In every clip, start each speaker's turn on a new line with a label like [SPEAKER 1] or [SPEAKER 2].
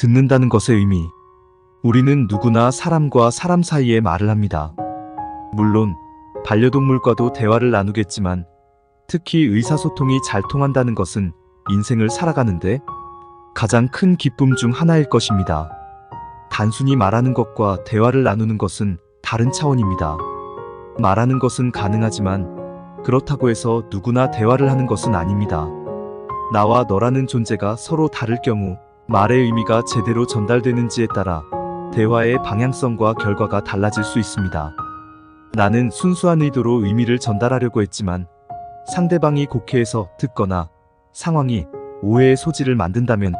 [SPEAKER 1] 듣는다는 것의 의미. 우리는 누구나 사람과 사람 사이에 말을 합니다. 물론, 반려동물과도 대화를 나누겠지만, 특히 의사소통이 잘 통한다는 것은 인생을 살아가는데 가장 큰 기쁨 중 하나일 것입니다. 단순히 말하는 것과 대화를 나누는 것은 다른 차원입니다. 말하는 것은 가능하지만 그렇다고 해서 누구나 대화를 하는 것은 아닙니다. 나와 너라는 존재가 서로 다를 경우 말의 의미가 제대로 전달되는지에 따라 대화의 방향성과 결과가 달라질 수 있습니다. 나는 순수한 의도로 의미를 전달하려고 했지만 상대방이 곡해해서 듣거나 상황이 오해의 소지를 만든다면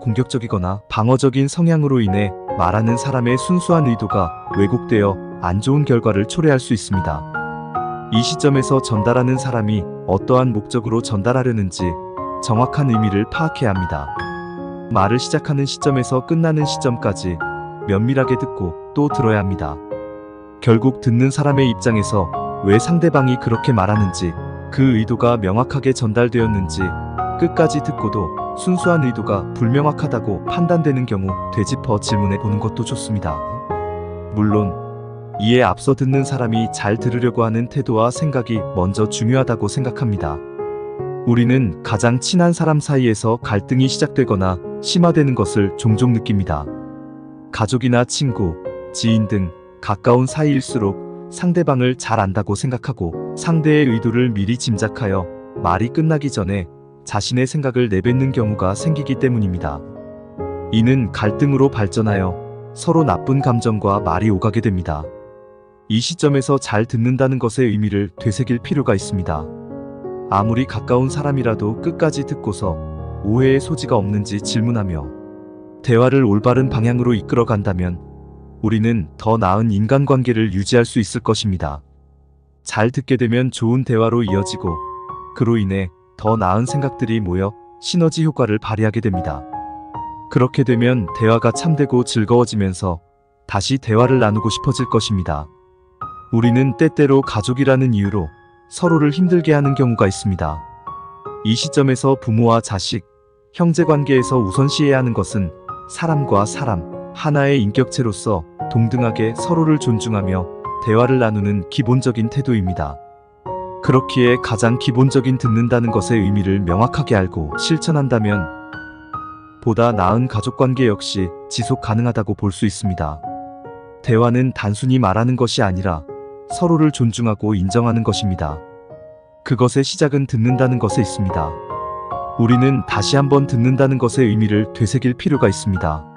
[SPEAKER 1] 공격적이거나 방어적인 성향으로 인해 말하는 사람의 순수한 의도가 왜곡되어 안 좋은 결과를 초래할 수 있습니다. 이 시점에서 전달하는 사람이 어떠한 목적으로 전달하려는지 정확한 의미를 파악해야 합니다. 말을 시작하는 시점에서 끝나는 시점까지 면밀하게 듣고 또 들어야 합니다. 결국 듣는 사람의 입장에서 왜 상대방이 그렇게 말하는지 그 의도가 명확하게 전달되었는지 끝까지 듣고도 순수한 의도가 불명확하다고 판단되는 경우 되짚어 질문해 보는 것도 좋습니다. 물론 이에 앞서 듣는 사람이 잘 들으려고 하는 태도와 생각이 먼저 중요하다고 생각합니다. 우리는 가장 친한 사람 사이에서 갈등이 시작되거나 심화되는 것을 종종 느낍니다. 가족이나 친구, 지인 등 가까운 사이일수록 상대방을 잘 안다고 생각하고 상대의 의도를 미리 짐작하여 말이 끝나기 전에 자신의 생각을 내뱉는 경우가 생기기 때문입니다. 이는 갈등으로 발전하여 서로 나쁜 감정과 말이 오가게 됩니다. 이 시점에서 잘 듣는다는 것의 의미를 되새길 필요가 있습니다. 아무리 가까운 사람이라도 끝까지 듣고서 오해의 소지가 없는지 질문하며 대화를 올바른 방향으로 이끌어 간다면 우리는 더 나은 인간관계를 유지할 수 있을 것입니다. 잘 듣게 되면 좋은 대화로 이어지고 그로 인해 더 나은 생각들이 모여 시너지 효과를 발휘하게 됩니다. 그렇게 되면 대화가 참되고 즐거워지면서 다시 대화를 나누고 싶어질 것입니다. 우리는 때때로 가족이라는 이유로 서로를 힘들게 하는 경우가 있습니다. 이 시점에서 부모와 자식, 형제 관계에서 우선시해야 하는 것은 사람과 사람, 하나의 인격체로서 동등하게 서로를 존중하며 대화를 나누는 기본적인 태도입니다. 그렇기에 가장 기본적인 듣는다는 것의 의미를 명확하게 알고 실천한다면 보다 나은 가족 관계 역시 지속 가능하다고 볼 수 있습니다. 대화는 단순히 말하는 것이 아니라 서로를 존중하고 인정하는 것입니다. 그것의 시작은 듣는다는 것에 있습니다. 우리는 다시 한번 듣는다는 것의 의미를 되새길 필요가 있습니다.